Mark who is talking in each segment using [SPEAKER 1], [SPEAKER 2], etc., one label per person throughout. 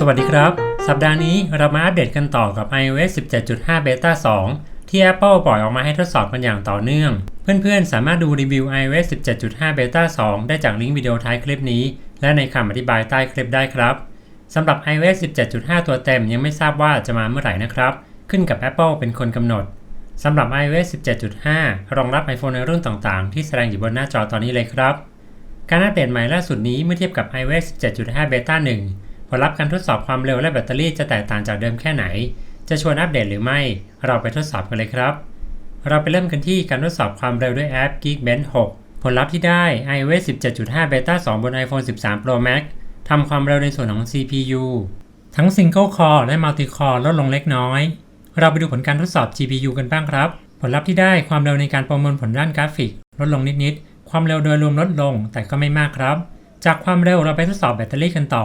[SPEAKER 1] สวัสดีครับ สัปดาห์นี้เรามาอัปเดตกันต่อกับ iOS 17.5 Beta 2 ที่ Apple ปล่อยออกมาให้ทดสอบกันอย่างต่อเนื่อง เพื่อนๆ สามารถดูรีวิว iOS 17.5 Beta 2 ได้จากลิงก์วิดีโอท้ายคลิปนี้ และในคำอธิบายใต้คลิปได้ครับ สำหรับ iOS 17.5 ตัวเต็มยังไม่ทราบว่าจะมาเมื่อไหร่นะครับ ขึ้นกับ Apple เป็นคนกำหนด สำหรับ iOS 17.5 รองรับ iPhone ในรุ่นต่างๆ ที่แสดงอยู่บนหน้าจอตอนนี้เลยครับ การอัปเดตใหม่ล่าสุดนี้เมื่อเทียบกับ iOS 17.5 Beta 1 ผลลัพธ์การทดสอบความเร็วและแบตเตอรี่จะแตกต่างจากเดิมแค่ไหน จะชวนอัปเดตหรือไม่ เราไปทดสอบกันเลยครับ เราไปเริ่มกันที่การทดสอบความเร็วด้วยแอป Geekbench 6 ผลลัพธ์ที่ได้ iOS 17.5 Beta 2 บน iPhone 13 Pro Max ทำความเร็วในส่วนของ CPU ทั้ง Single Core และ Multi Core ลดลงเล็กน้อย เราไปดูผลการทดสอบ GPU กันบ้างครับ ผลลัพธ์ที่ได้ความเร็วในการประมวลผลด้านกราฟิก ลดลงนิดๆ ความเร็วโดยรวมลดลงแต่ก็ไม่มากครับ จากความเร็วเราไปทดสอบแบตเตอรี่กันต่อ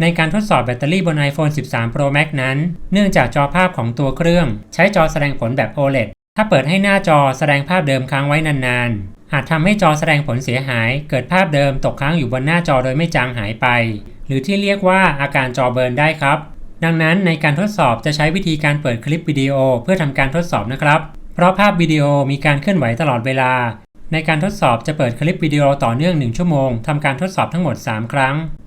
[SPEAKER 1] ในการทดสอบแบตเตอรี่บน iPhone 13 Pro Max นั้น เนื่องจากจอภาพของตัวเครื่อง ใช้จอแสดงผลแบบ OLED ถ้าเปิดให้หน้าจอแสดงภาพเดิมค้างไว้นานๆ อาจทำให้จอแสดงผลเสียหาย เกิดภาพเดิมตกค้างอยู่บนหน้าจอโดยไม่จางหายไป หรือที่เรียกว่าอาการจอเบิร์นได้ครับ ดังนั้นในการทดสอบจะใช้วิธีการเปิดคลิปวิดีโอเพื่อทำการทดสอบนะครับ เพราะภาพวิดีโอมีการเคลื่อนไหวตลอดเวลา ในการทดสอบจะเปิดคลิปวิดีโอต่อเนื่อง 1 ชั่วโมงทำการทดสอบทั้งหมด 3 ครั้ง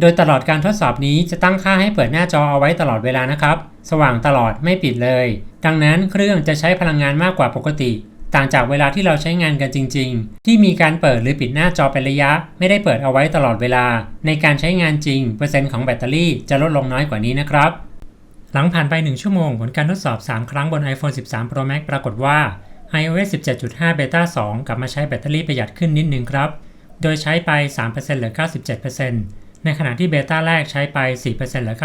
[SPEAKER 1] โดยตลอดการทดสอบนี้จะตั้งค่าให้เปิดหน้าจอเอาไว้ตลอดเวลานะครับ สว่างตลอดไม่ปิดเลย ดังนั้นเครื่องจะใช้พลังงานมากกว่าปกติ ต่างจากเวลาที่เราใช้งานกันจริง ๆ ที่มีการเปิดหรือปิดหน้าจอเป็นระยะ ไม่ได้เปิดเอาไว้ตลอดเวลา ในการใช้งานจริง เปอร์เซ็นต์ของแบตเตอรี่จะลดลงน้อยกว่านี้นะครับ หลังผ่านไป 1 ชั่วโมง ผลการทดสอบ 3 ครั้งบน iPhone 13 Pro Max ปรากฏว่า iOS 17.5 Beta 2 กลับมาใช้แบตเตอรี่ประหยัดขึ้นนิดนึงครับ โดยใช้ไป 3%เหลือ 97% ในขณะที่เบต้าแรกใช้ไป4%เหลือ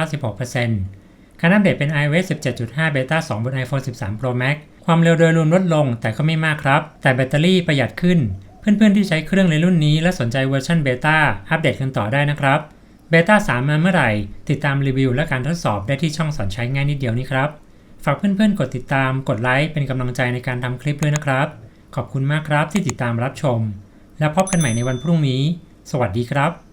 [SPEAKER 1] 96%การอัปเดตเป็น iOS 17.5 Beta 2 บน iPhone 13 Pro Max ความเร็วโดยรวมลดลงแต่ก็ไม่มากครับ แต่แบตเตอรี่ประหยัดขึ้น เพื่อนๆที่ใช้เครื่องในรุ่นนี้และสนใจเวอร์ชันเบต้าอัปเดตกันต่อได้นะครับเบต้า3 มาเมื่อไหร่ ติดตามรีวิวและการทดสอบได้ที่ช่องสอนใช้ง่ายนิดเดียวนี้ครับ ฝากเพื่อนๆ กดติดตาม กดไลค์เป็นกำลังใจในการทำคลิปด้วยนะครับ ขอบคุณมากครับที่ติดตามรับชม แล้วพบกันใหม่ในวันพรุ่งนี้ สวัสดีครับ